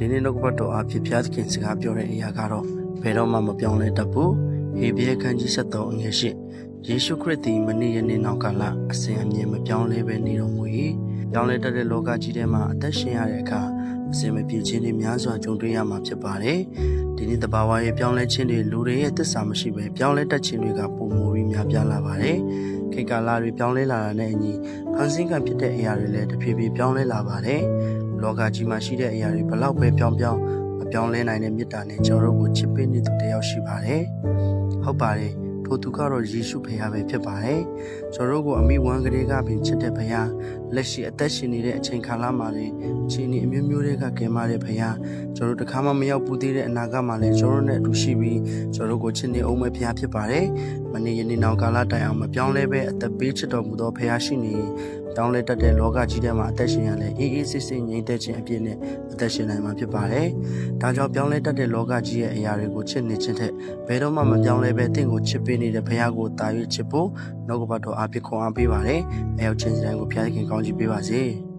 ဒီနေ့နှုတ်ကပတ်တော်အဖြစ်ဘုရားသခင်စကားပြောတဲ့အရာကတော့ဘယ်တော့မှမပြောင်းလဲတတ်ဘူးဟေဘရဲခန်းကြီး73အငယ်ရှိယေရှုခရစ်သည်မနေ့ယနေ့နောက်ကာလအစဉ်အမြဲမပြောင်းလဲပဲနေတော်မူ၏ပြောင်းလဲတတ်တဲ့လောကကြီးထဲမှာအသက်ရှင်ရတဲ့အခါအစဉ်မပြေခြင်းတွေများစွာကြုံတွေ့ရမှာဖြစ်ပါတယ်ဒီနေ့တဘာဝရဲ့ပြောင်းလဲခြင်းတွေလူတွေရဲ့သစ္စာမရှိပဲပြောင်းလဲတတ်ခြင်းတွေကပုံမူပြီးများပြားလာပါတယ် ခေတ်ကာလတွေပြောင်းလဲလာတာနဲ့အညီဖန်ဆင်းကံဖြစ်တဲ့အရာတွေလည်းတဖြည်းဖြည်းပြောင်းလဲလာပါတယ်လောကကြီးမှာရှိတဲ့အရာတွေဘလောက်ပဲပြောင်းပြောင်းမပြောင်းလဲနိုင်တဲ့မေတ္တာနဲ့ကျွန်တော်တို့ကိုချစ်ပေးနေသူတစ်ယောက်ရှိပါတယ်ဟုတ်ပါတယ်ထိုသူကတော့ယေရှုဖေဟာပဲဖြစ်ပါတယ်ကျွန်တော်တို့ကိုအမိဝမ်းကလေးကပင်ချစ်တဲ့ဖေဟာလက်ရှိအသက်ရှင်နေတဲ့အချိန်ကာလမှာလည်းအချိန်ဒီအမျိုးမျိုးတွေကကယ်မတဲ့ဖေဟာကျွန်တော်တို့တစ်ခါမှမရောက်ဘူးသေးတဲ့အနာဂတ်မှာလည်းကျွန်တော်တို့နဲ့အတူရှိပြီးကျွန်တော်တို့ကိုချစ်နေအောင်ပဲဖေဟာဖြစ်ပါတယ်မနေ့ယနေ့နောက်ကာလတိုင်အောင်မပြောင်းလဲပဲအသက်ပေးချစ်တော်မူသောဖေဟာရှိနေတောင်းလဲတတ်တဲ့လောကကြီးထဲမှာအသက်ရှင်ရလဲအေးအေးဆေးဆေးငြိမ်သက်ခြင်းအပြည့်နဲ့အသက်ရှင်နိုင်မှာဖြစ်ပါတယ်။ဒါကြောင့်ပြောင်းလဲတတ်တဲ့လောကကြီးရဲ့အရာတွေကိုချစ်နေခြင်းထက်ဘယ်တော့မှမပြောင်းလဲပဲတင့်ကိုချစ်ပေးနေတဲ့ဘုရားကိုတာ၍ချစ်ဖို့နှုတ်ကပတ်တော်အဖြစ်ခွန်အားပေးပါတယ်။အဲရောက်ခြင်းစတိုင်းကိုဘုရားသခင်ကောင်းချီးပေးပါစေ။